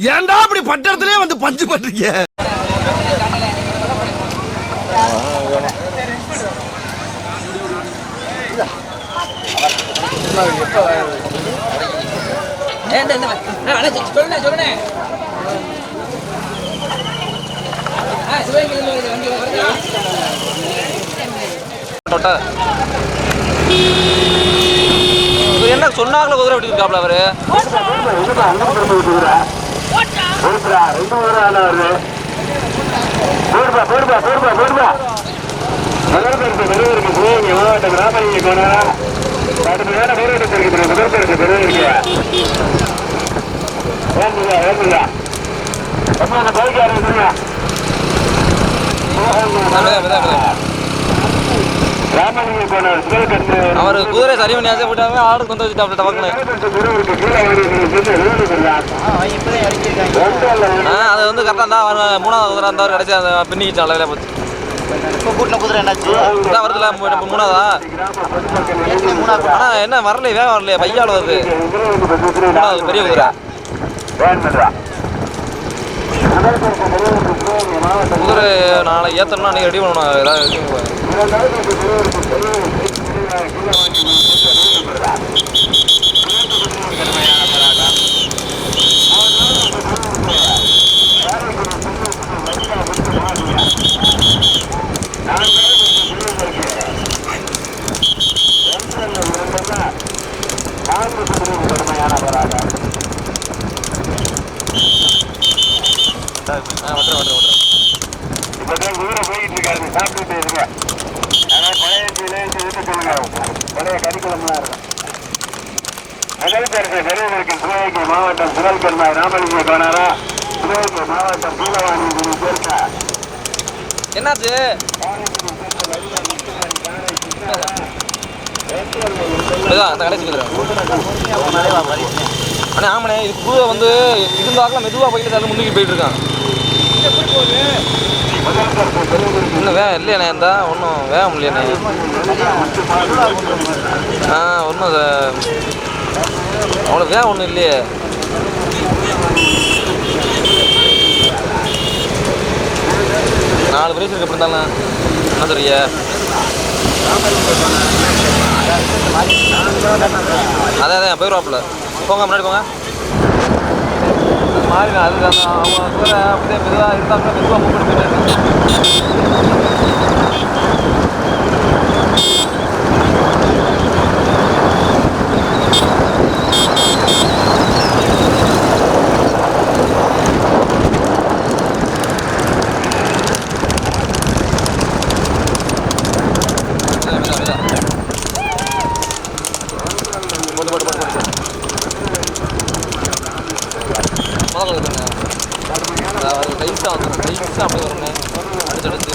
ஏன்டா அப்படி பட்டத்திலே வந்து பஞ்சு பண்றீங்க? என்ன சொன்னாங்களோ குதிரை விட்டு இருக்காப்ல அவரு? போடுறா ரொம்ப தூரம் ஆனவரு போடுப்பா போடுப்பா போடுப்பா போடுப்பா. முதல்பெருக்கு பெருவருக்கு போவீங்க மாவட்டம் ராமலிங்க கோணா அடுத்து வேற பெருவருக்கு இருக்குது முதல்பெருக்கு பெருவருக்கு ஏங்குதா ஏங்குதா அம்மா அந்த பைக்காரங்க அவர் குதிரை சரி பண்ணி ஆசை போட்டாங்க ஆடு கொண்டு வச்சுட்டாப்ல டவக்குன்னு ஆ அது வந்து கரெக்டாக தான் மூணாவது குதிரை இருந்தார் கடைசி அந்த பின்னிக்கிச்சு அளவில் போச்சு. இப்போ கூட்டின குதிரை என்னாச்சு? இதான் வருதுல மூ- மூணாவதா? ஆனால் என்ன வரலையே வேகம் வரலையே பையால் வருது. மூணாவது பெரிய குதிரை. குதிரை நாளை ஏற்றணும்னா அன்றைக்கி ரெடி பண்ணணும். ஏதாவது ஆ வட்டுறேன் வட்டுறேன் வட்டுறேன் மாவட்டம் சுரல் பெருமாள் ராமலிங்க கோனாரா சிவகங்கை மாவட்டம் சூலவாணி சேர்க்க என்னாச்சு இதுதான் அந்த கடைசி குதிரை அண்ணா ஆமாண்ணே இது குதிரை வந்து இருந்தாக்கல மெதுவாக போயிட்டு தள்ளி முன்னுக்கு போயிட்டு இருக்கான். இன்னும் வேகம் இல்லையாண்ணே இருந்தா ஒன்றும் வேகம் இல்லையாண்ணே ஆ ஒன்றும் அவ்வளோ வேகம் ஒன்றும் இல்லையே. நாலு பிரைஸ் இருக்கு அப்படி இருந்தாலும் என்ன சொல்றிய அதே அதே போயிடுவாப்புல போங்க முன்னாடி போங்க. மாறி அது அவங்க கூட அப்படியே மெதுவாக இருந்தால் மெதுவாக மூவ் பண்ணி போயிட்டு மெதுவா, மெதுவா, மெதுவா. போட்டு போட்டு போட்டு போட்டு முதல்ல வருங்க அதாவது டைஸாக வந்துடும் டைஸாக அப்படியே வருங்க அடுத்து அடுத்து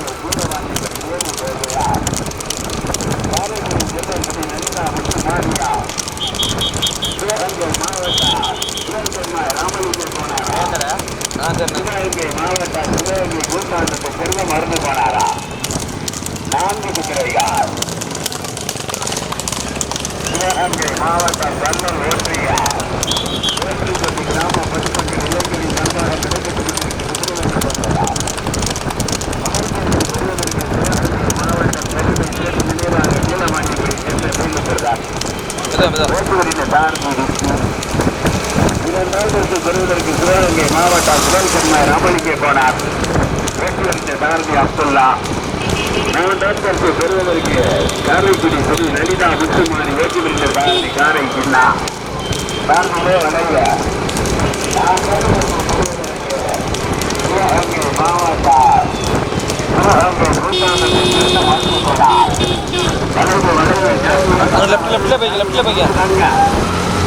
ஆ சரிண்ணே சிவகங்கை மாவட்டம் சிவகங்கை கூட்டாண்டத்தை பெருமை மறந்து போனாரா நான்கு குதிரைகள். சிவகங்கை மாவட்டம் கண்ணூர் ஒன்றியார் ஓட்டுப்பட்டி கிராம பசுப்பட்டி இளைஞரின் நன்றாக மாவட்டம் பெருமை சேர்த்து நினைவாக பெறுவதற்கு சிவகங்கை மாவட்டம் சுழல் பெருமாள் ராமலிங்க போனார். வேட்டுவரித்த சாரதி அப்துல்லா. மூன்றாவது பெறுவதற்கு காரைக்குடி திரு லலிதா முத்துமாரி ஓட்டுவரின் சாரதி காரை சின்னா சார்பிலே வளைய சிவகங்கை மாவட்டம் சிவகங்கை கூட்டாளர்கள் சேர்ந்த வாழ்ந்து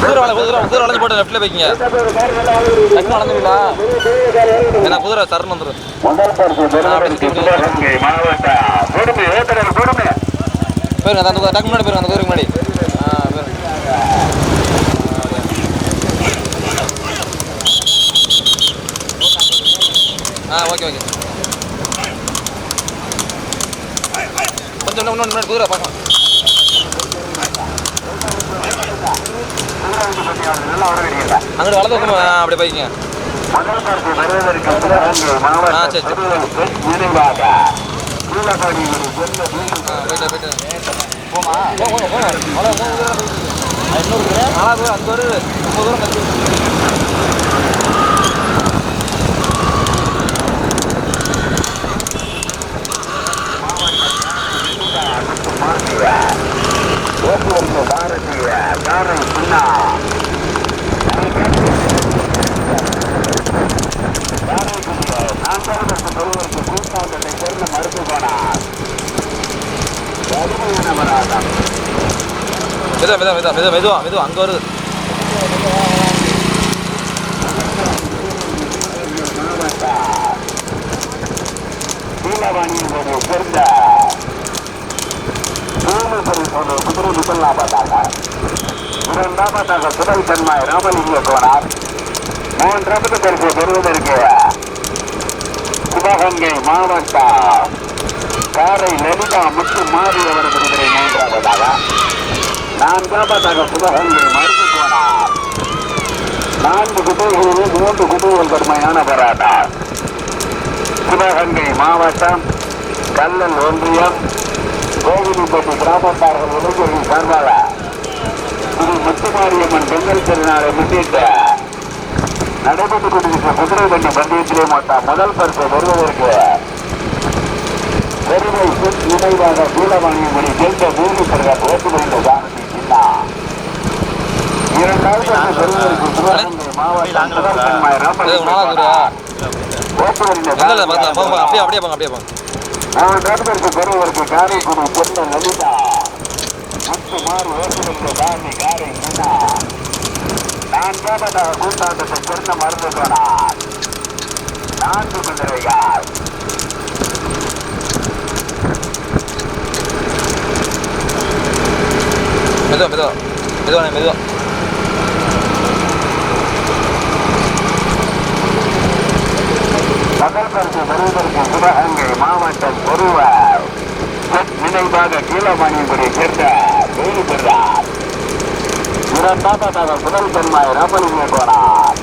குதிரை குதிரை குதிரை வளைஞ்சு போட்டு லெஃப்ட்ல போய்க்கிங்க. டக்குனு வளைஞ்சுங்களா ஏன்னா குதிரை தரணும் வந்துடும் போயிருங்க அந்த டக்கு முன்னாடி போயிருங்க அந்த குதிரைக்கு முன்னாடி. ஆ போயிருங்க ஆ ஓகே ஓகே. கொஞ்சம் இன்னும் முன்னாடி குதிரை பார்க்கலாம் நல்லா உடனடியா அங்கிட்டு வலது பக்கம் அப்படி அப்படியே போய்க்கிங்க. ஆ, சரி, சரி. போயிட்டு போயிட்டு போமா? நாலா குதிரை அங்கே ஒரு ரொம்ப தூரம் கட்டி போக்குவரத்து பாரதிய காரை சின்னா மெதுவா மெதுவா மெதுவா மெதுவா மெதுவா மெதுவா அங்கே வருது. நீலவாணியின் சேர்ந்த பூமிபுரி போன்ற குதிரை முதலாவதாக இரண்டாவதாக சுடல் தன்மாய் ராமலிங்க கோனார் மூன்றாவது பரிசு பெறுவதற்கு சிவகங்கை மாவட்டம் காரை லலிதா முத்து மாறி அவரது குதிரை மூன்றாவதாக நான்காவதாக சிவகங்கை மருது கோனார் நான்கு குதிரைகளிலும் மூன்று குதிரைகள் கடுமையான போராட்டம் சிவகங்கை மாவட்டம் கல்லல் ஒன்றியம் கோவிலிப்பட்டி கிராமத்தார்கள் இளைஞர்கள் சார்பாக ஸ்ரீ முத்துமாரியம்மன் பொங்கல் திருநாளை முன்னிட்டு நடைபெற்றுக் கொண்டிருக்கிற குதிரை வண்டி பந்தயத்திலே மொத்தம் முதல் பரிசு பெறுவதற்கு பெருமை சுத் நினைவாக சீலவாணியமணி ஜெயித்த பூமி பிரகாஷ் ஓட்டுநர் ஜானகி சின்னா இரண்டாவது பெறுவதற்கு சிவகங்கை மாவட்டம் போங்க. அப்படியே அப்படியே போங்க அப்படியே போங்க அவன் நண்பருக்கு பெறுவதற்கு காரைக்குடி பொண்ணு லலிதா. முத்து மாறு ஓட்டுநருக்கு காந்தி காரை மீனா நான் கேட்டதாக கூட்டாட்டத்தை சொன்ன மருந்து போனார் நான்கு குதிரையார் மெதுவா மெதுவா. மெதுவானே மெதுவா. முதல் பரிசு பெறுவதற்கு சிவகங்கை மாவட்டம் பொருவார் நினைவாக கீழமணிபுரி சேர்ந்த வேலு பெறார் இரண்டாவதாக முதல் பெண்மாய் ராமலிங்க போனார்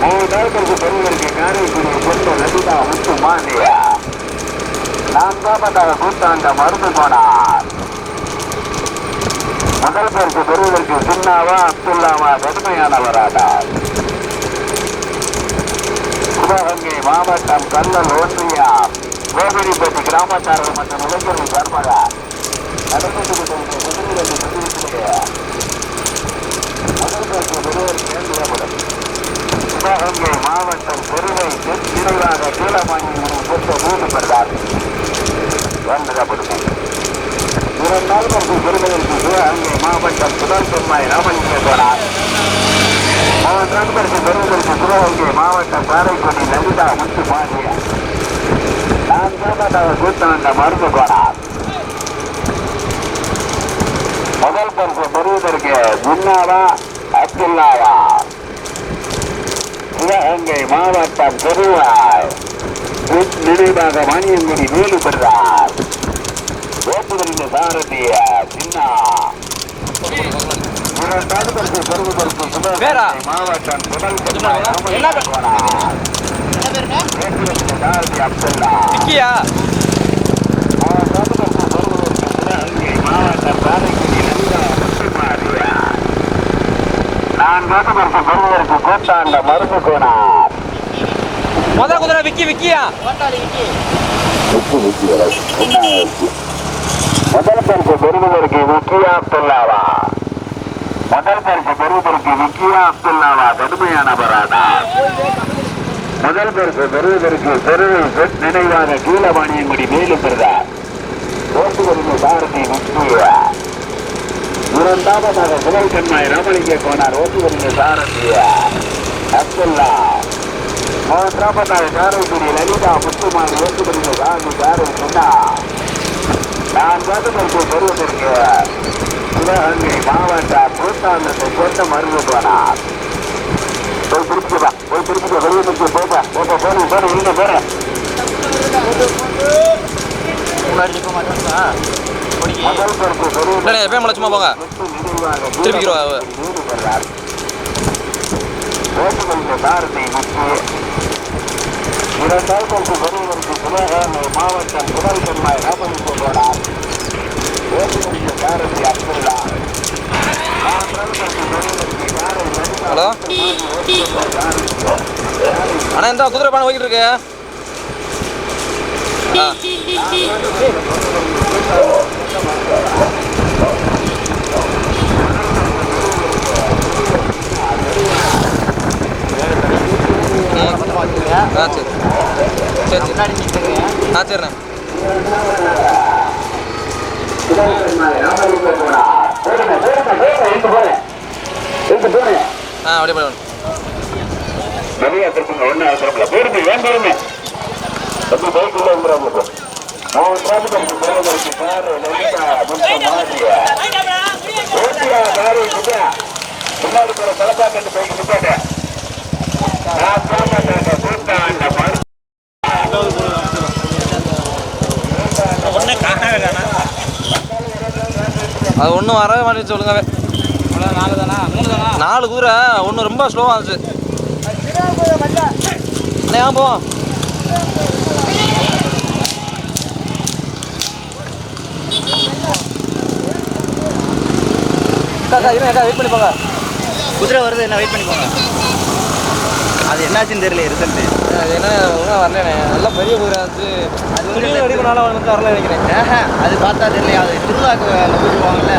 மூன்றாவது பெறுவதற்கு காரைக்குடி சேர்ந்த லலிதா முத்து மாண்டியா நான்காவதாக கூட்டாண்ட மருந்து போனார் முதல் பரிசு பெறுவதற்கு சின்னாவா அப்துல்லாவா கடுமையானவரானார் சிவகங்கை மாவட்டம் கல்லல் ஒன்றியம் கோபிரிப்பட்டி கிராமத்தார்கள் மற்றும் இளைஞர்கள் சார்பாக நடைபெற்றுக் கொண்டிருக்கிற குதிரைகளை கொண்டிருக்கிறது முதல் பரிசு பெறுவதற்கு சிவகங்கை மாவட்டம் பெருமை நிறைவாக கீழமானியின் பெற்ற மூன்று பெற்றார் வேண்டப்படுமே இரண்டாவது பரிசு பெறுவதற்கு சிவகங்கை மாவட்டம் சுதல் பெருமாய் ராமலிங்க போனார் நண்பருக்கு பெறுவதற்கு சிவகங்கை மாவட்டம் காரைக்குடி லலிதா முத்து மாறிய நான்காவதாக கூத்தாண்ட மருந்து போனார் முதல் பரிசு பெறுவதற்கு முன்னாவா அப்துல்லாவா சிவகங்கை மாவட்டம் பெருவாய் நினைவாக மானியங்குடி வேலு பெற்றார் ஓட்டுதலின் சாரதிய சின்னா விக்கியா? மாவட்டம் முதல் குதிரை விக்கி விக்கியா? முதல் பரிசு பெறுவதற்கு விக்கியா அப்துல்லாவா முதல் பரிசு பெறுவதற்கு முக்கியா அப்துல்லாவா கடுமையான முதல் பரிசு பெறுவதற்கு பெருவை பெண் நினைவாக கீழவாணியங்குடி மேலும் பெறுதார் ஓட்டுவரின் பாரதி முக்கிய இரண்டாவதாக முதல் கண்மாய் ராமலிங்க கோனார் ஓட்டுவரின் சாரதியா அப்துல்லா மூன்றாவதாக காரைக்குடி லலிதா முத்துமான் ஓட்டுவரின் சாரதி சாமி காரை சொன்னா நான் பரிசு பெறுவதற்கு சிவகங்கை மாவட்ட பூத்தாண்டத்தை சேர்ந்த மருந்து போனார் போய் பிடிச்சுப்பா போய் பிடிச்சுக்க வெளியே நிற்க போப்பா போப்பா போன போன உள்ள போறேன் எப்பயும் மலை சும்மா போங்க. திருப்பிக்கிறோம் அவ. பெறுவதற்கு சிவகங்கை மாவட்டம் முதல் கண்மாய் ராமலிங்க போனார் ஹலோ? அண்ணா எந்த குதிரை பானை போய்கிட்டு இருக்கு. ஆ சரி. சரி சரி. ஆ சரிண்ணே. ஆ அப்படியே போய் நிறைய திருப்பங்க ஒண்ணு அவசரம்ல போருமே ஏன் போருமே ரொம்ப பைக்குள்ள வந்துடுறாங்க ஓட்டியா காரை குதிரை முன்னாடி தலப்பாக்கட்டு நான் போமாட்டேன் கூட்டாண்ட மறு அது ஒன்றும் வரவே மாட்டேங்குது சொல்லுங்கவே நாலு குதிரை ஒன்று ரொம்ப ஸ்லோவாக இருந்துச்சு. அண்ணே ஏன் போவோம். அக்கா இருங்க அக்கா வெயிட் பண்ணி போங்க. குதிரை வருது என்ன? வெயிட் பண்ணிக்கோங்க அது என்னாச்சுன்னு தெரியல ரிசல்ட் அது என்ன ஒழுங்காக வரலண்ணே நல்லா பெரிய குதிரை இருந்துச்சு அது வந்து ரெடி பண்ணாலும் வந்து வரல நினைக்கிறேன். அது பார்த்தா தெரியல அது திருவிழாக்கு பூஜை போவாங்கல்ல.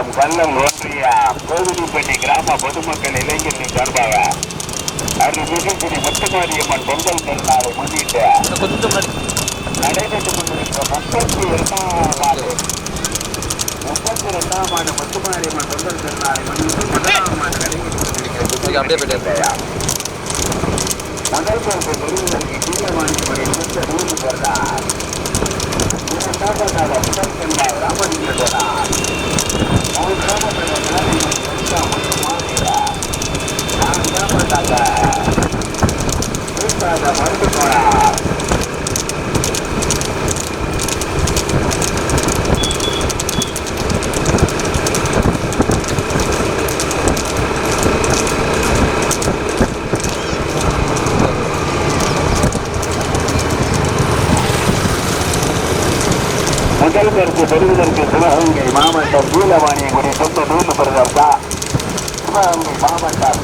மாவட்டம் கள்ளம் ஒன்றிய கோவிலிப்பட்டி கிராம பொதுமக்கள் இளைஞர்கள் சார்பாக அருள்மிகு முத்துமாரியம்மன் பொங்கல் பெருநாளை முன்னிட்டு நடைபெற்றுக் கொண்டிருக்கிற முப்பத்தி இரண்டாம் ஆண்டு முப்பத்தி இரண்டாம் ஆண்டு முத்துமாரியம்மன் பொங்கல் பெருநாளை முன்னிட்டு முதலாம் ஆண்டு நடைபெற்றுக் கொண்டிருக்கிற சரி, அப்படியே போயிட்டு இல்லையா? முதல் பரிசு பெறுவதற்கு கீழவாணி படை மூத்த நூறு பெறார் இரண்டாவதாக முதல் பெண்ணாய் ராமலிங்க போனார் மூன்றாவதாக நாராயணன் லலிதா மற்றும் மாநிலார் நான்காவதாக மூன்றாவது மருந்து போனார் முதல் பெறுவதற்கு சிவகங்கை மாவட்டம் கீழவாணியங்குடி சொந்த நூல் பெறுதற்கா சிவகங்கை மாவட்டம்.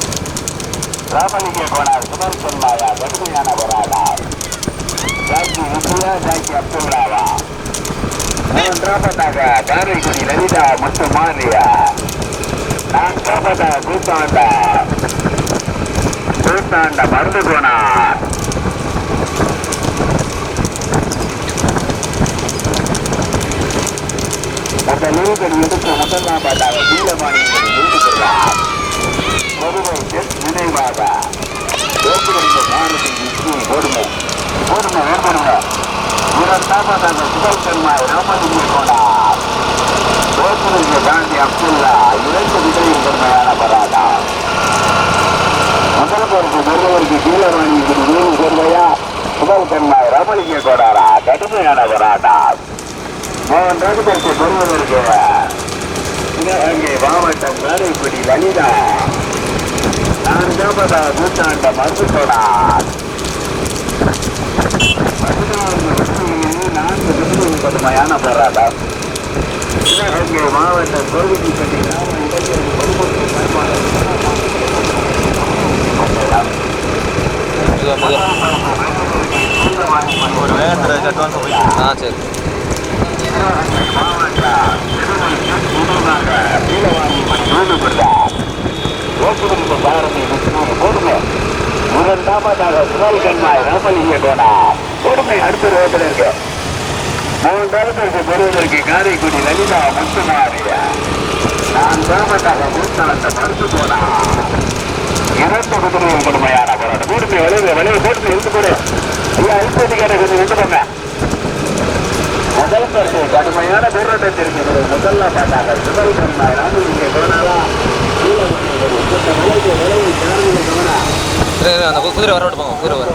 ராமலிங்க கோனார் சுமர் சொன்னாயா கடுமையான போராடார் ஜாக்கி விஜயா ஜாக்கி அப்துல்லாவா மூன்றாவதாக காரைக்குடி லலிதா முத்து மாலியா நான்காவதாக கூத்தாண்ட கூத்தாண்ட மருந்து கோனார் முதலீடுகள் எடுத்து முதலாம் பாட்டாக வீரமானியங்களை எழுதுகிறார் ஒருவர் நினைவாக தோற்றுகளிந்த மாநிலத்தை விஷ்ணு பொறுமை பொறுமை வேண்டுங்க இரண்டாவதாக சுதல் பெருமாள் ராமலிங்க போனார் தோற்றுகளிந்த காந்தி அப்துல்லா இரண்டு விதையும் பெருமையான பராடா முதல் பொறுப்பு ஒருவருக்கு கீழவாணி வேறு சுதல் பெருமாள் கடுமையான பராடா மூன்றாவது பெறுவதற்கு மாவட்டம் காரைக்குடி லலிதா நான்காவதா நூற்றாண்ட மருத்துவனார் பதினான்கு வருஷங்களில் நான்கு வருஷங்கள் போராட்டம் சிவகங்கை மாவட்டம் கோவில்பட்டி கிராம இளைஞர் பொதுமக்கள் ஒரு வேகத்தில் ஆ சரி இரண்டாவதாக சுழல் கண்மாய் ராமலிங்க கோனா பொறுமை அடுத்த ரோட்டில் இருக்கு. மூன்றாவது பெறுவதற்கு காரைக்குடி லலிதா முத்துமாரியா. நான் நான்காவதாக மூத்தாண்ட மறுத்து போனா இரண்டு குதிரையும் கொடுமையான போராட்டம். கூடுமை வளைவு வளைவு போட்டு இருந்து போடு ஐயா ஐம்பது கேட்ட கொஞ்சம் இருந்து பண்ண முதல் பரிசு கடுமையான போராட்டத்திற்கு பிறகு முதல்ல பார்த்தாங்க சுதல் கண்மாய் ராமலிங்க கோனாவா காரணம் கவனா அந்த குதிரை வர விட்டு போங்க. குதிரை வர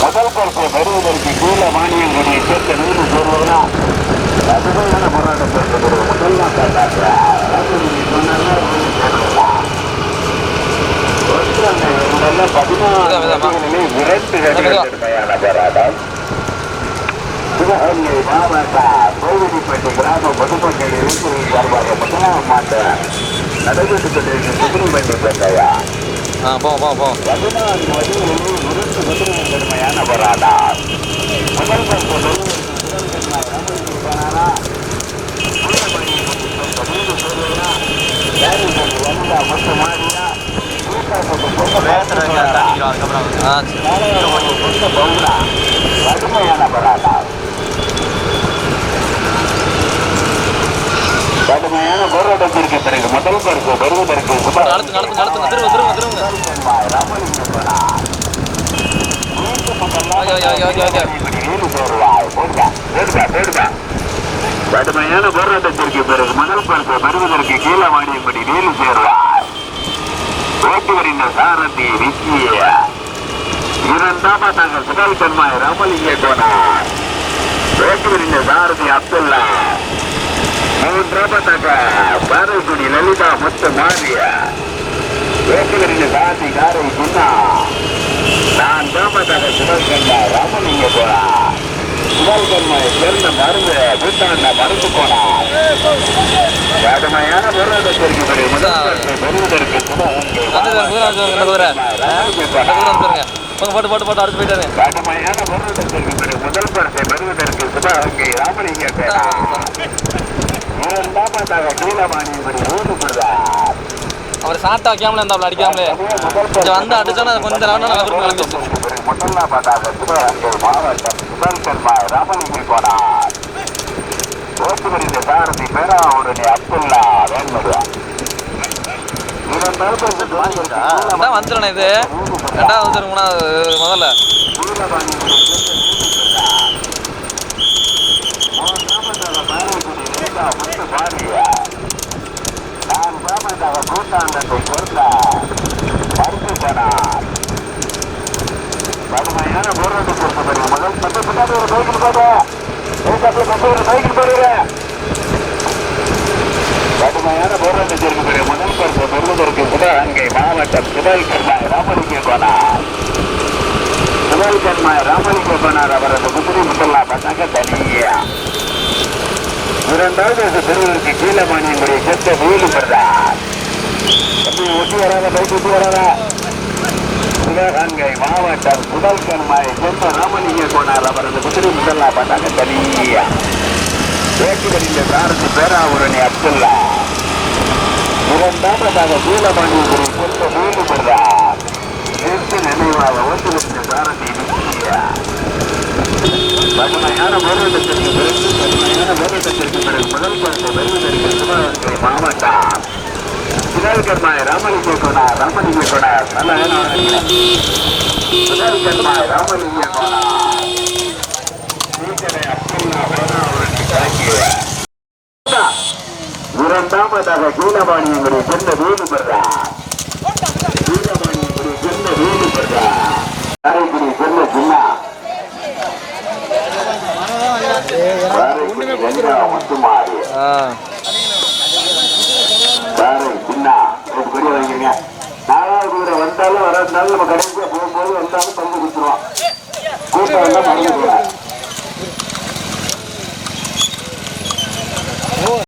முதல் பரிசு பெறுவதற்கு கீழ மானியம் கொடி சேர்த்த நூறு போராட்டத்திற்கு பிறகு முதல்ல பார்த்தாங்க ராமலிங்க கோனாவா சிவகங்கை மாவட்ட கோவிலிப்பட்டி கிராம பொதுமக்கள் இருந்து சார்பாக முதலாம் மாட்ட நடைபெற்றுக் கொண்டிருக்கும் சுப்பிரமணிய போங்க பதினாறு வயதில் உருட்டு முதல் பெருமையான போராட்டம் முதல் பரிசு ஆ சரி. கடுமையான போராட்டம் கடுமையான போராட்டத்திற்கு பிறகு முதல் பரிசு பெறுவதற்கு சுமார் நடத்துங்க நடத்துங்க நடத்துங்க திரும்ப திரும்ப திரும்ப ஓகே ஓகே ஓகே ஓகே கடுமையான போராட்டத்திற்கு பிறகு முதல் பரிசு பெறுவதற்கு கீழவாடியபடி வேலு சேர்வார். ஓட்டுவரின் சாரதி விக்கிய. இரண்டாவதாக சுடல் கண்மாய் ராமலிங்க கோனார். ஓட்டுவரின் சாரதி அப்துல்லா. மூன்றாவதாக பாரதிக்குடி லலிதா முத்து மாரியா ஓட்டுவரின் சாரதி காரை குன்னா நான் தாமதாக சுடல் கண்ணா ராமலிங்க போனா. சுடல் கண்மாயை சேர்ந்த மருந்து பூத்தாண்ட மருந்து போனா. கடுமையான பரிசை பெறுவதற்கு போட்டு போட்டு போட்டு அடுத்து போயிட்டாரு. கடுமையான பிறகு முதல் பரிசை பெறுவதற்கு சிவகங்கை ராமலிங்க பேரா அவர் சாட்டா வைக்காமல இருந்தாப்ல அடிக்காமலே. கொஞ்சம் வந்து அடிச்சோன்னா கொஞ்சம் நேரம் நல்லா விரும்ப கிளம்பிச்சு முதலாவதாக சிவகங்கை மாவட்டம் சுதல் ராமலிங்க போனார் ஓட்டுவரின் சாரதி பேரா அப்துல்லா வேண்மதுவா வந்துடணும் இது. ரெண்டாவது வந்துடும் முதல்ல கடுமையான போராட்டத்திற்கு பிறகு முதல் பத்து பின்னாடி ஒரு சைக்கிள் போடு பத்து ஒரு சைக்கிள் போடுகிறேன் கடுமையான போராட்டத்திற்கு பிறகு முதல் பரிசு பெறுவதற்கு சிவகங்கை மாவட்டம் சிவல் ராமலிங்க கோனார் சிவல் ராமலிங்க கோனார் அவரது குதிரை முத்தல்லா பட்டாங்க தனியா இரண்டாவது பரிசு பெறுவதற்கு கீழமானியங்களுடைய செத்த வீடு பெறார் ஒட்டி வராத பைக் ஒட்டி வராதா. சிவகங்கை மாவட்டம் சுடல் கண்மாய் செந்த ராமலிங்க கோனார் அவரது குதிரை முத்தல்லா பட்டாங்க தனியா வேட்டுகளில் சாரதி பேராவூரணி அப்துல்லா. இரண்டாவதாக சூலமணிபுரி சொந்த வீடு பெறார் நேற்று நினைவாக சாரதி விஜயா கடுமையான போராட்டத்திற்கு பிறகு கடுமையான போராட்டத்திற்கு பிறகு முதல் பரிசு பெறுவதற்கு சிவகங்கை மாவட்டம் சுதாகர்மாய் ராமலிங்க கோனார் ராமலிங்க கோனார் நல்ல சுதாகர்மாய் ராமலிங்க கோனார் இரண்டாவதாக கீழவாணியங்குடி சென்ற வீடு பெறார் கீழவாணியங்குடி சென்ற வீடு பெறார் காரைக்குடி சென்ற ஜில்லா நாலாவது குதிரை வந்தாலும் வராதுனாலும் நம்ம கடைசியா போகும்போது வந்தாலும் பங்கு கொடுத்துருவோம் கூட்டம் எல்லாம் மறந்து போறாங்க